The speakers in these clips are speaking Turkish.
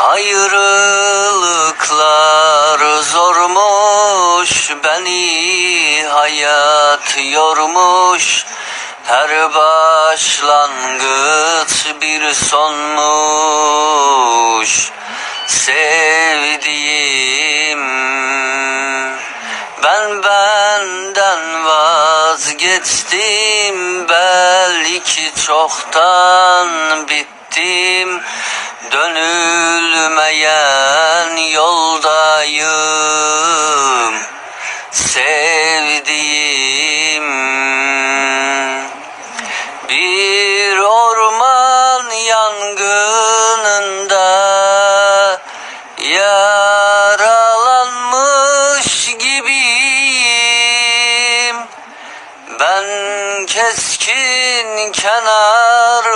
Ayrılıklar zormuş beni hayat yormuş. Her başlangıç bir sonmuş. Sevdiğim ben benden vazgeçtim. Belki çoktan bittim dönülmeyen yoldayım sevdiğim bir orman yangınında yaralanmış gibiyim. Ben keskin kenarlarda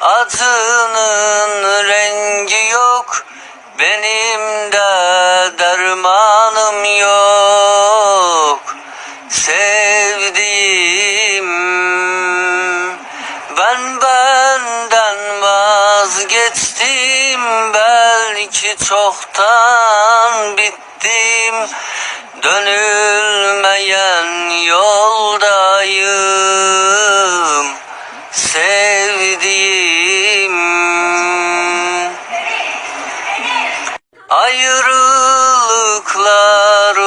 Acının rengi yok Benim de dermanım yok. Sevdiğim ben benden vazgeçtim belki çoktan bittim. Dönülmeyen yoldayım Ayrılıklar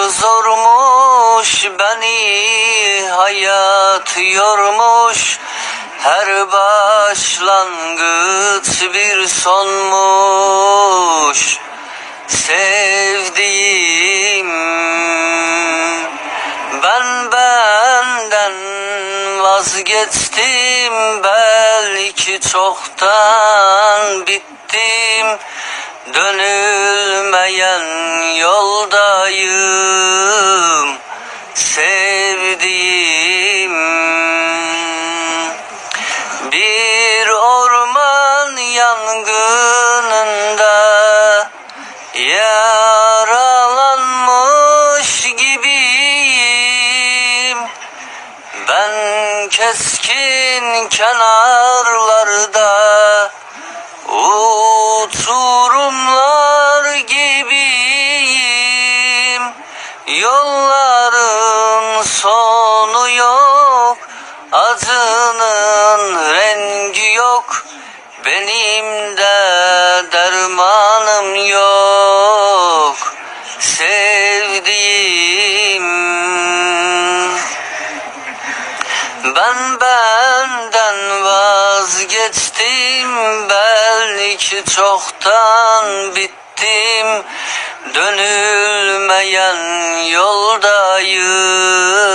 zormuş beni hayat yormuş. Her başlangıç bir sonmuş. Sevdiğim ben benden vazgeçtim. Belki çoktan bittim dönülmeyen yoldayım sevdiğim. Bir orman yangınında yaralanmış gibiyim. Ben keskin kenarlarda Yolların sonu yok Acının rengi yok Benim de dermanım yok Sevdiğim. Ben benden vazgeçtim belki çoktan bittim dönülmeyen yoldayım